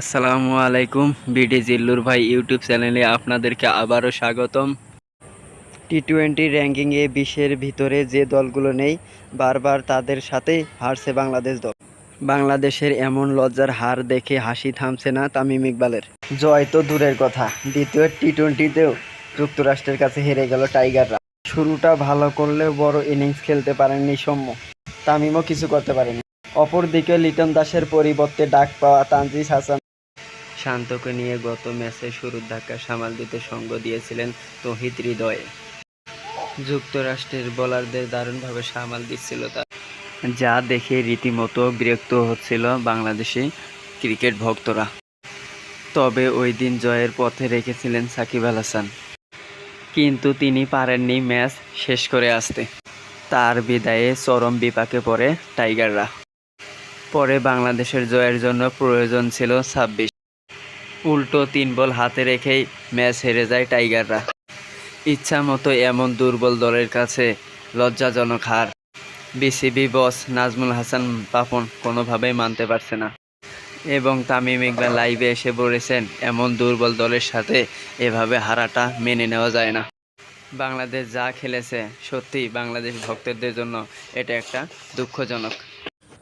আসসালামু আলাইকুম, বিডি জিল্লুর ভাই ইউটিউব চ্যানেলে আপনাদেরকে আবারও স্বাগতম। টি টোয়েন্টি র্যাঙ্কিংয়ে বিশের ভিতরে যে দলগুলো নেই, বারবার তাদের সাথেই হারছে বাংলাদেশ দল। বাংলাদেশের এমন লজ্জার হার দেখে হাসি থামছে না তামিম ইকবালের। জয় তো দূরের কথা, দ্বিতীয় টি টোয়েন্টিতেও যুক্তরাষ্ট্রের কাছে হেরে গেল টাইগাররা। শুরুটা ভালো করলেও বড় ইনিংস খেলতে পারেননি সৌম্য। তামিমও কিছু করতে পারেনি। অপরদিকে লিটন দাসের পরিবর্তে ডাক পাওয়া তানজিস হাসান শান্তকে নিয়ে গত ম্যাচে শুরুর ধাক্কা সামাল দিতে সঙ্গ দিয়েছিলেন তহিত হৃদয়ে। যুক্তরাষ্ট্রের বোলারদের দারুণভাবে সামাল দিচ্ছিল তার। যা দেখে রীতিমতো বিরক্ত হচ্ছিল বাংলাদেশি ক্রিকেট ভক্তরা। তবে ওই দিন জয়ের পথে রেখেছিলেন সাকিব আল হাসান। কিন্তু তিনি পারেননি ম্যাচ শেষ করে আসতে। তার বিদায়ে চরম বিপাকে পড়ে টাইগাররা। পরে বাংলাদেশের জয়ের জন্য প্রয়োজন ছিল ছাব্বিশ। উল্টো তিন বল হাতে রেখেই ম্যাচ হেরে যায় টাইগাররা। ইচ্ছা মতো এমন দুর্বল দলের কাছে লজ্জাজনক হার। বিসিবি বস নাজমুল হাসান পাপন কোনোভাবেই মানতে পারছে না। এবং তামিম ইকবাল লাইভে এসে বলেছেন, এমন দুর্বল দলের সাথে এভাবে হারাটা মেনে নেওয়া যায় না। বাংলাদেশ যা খেলেছে সত্যি বাংলাদেশ ভক্তদের জন্য এটা একটা দুঃখজনক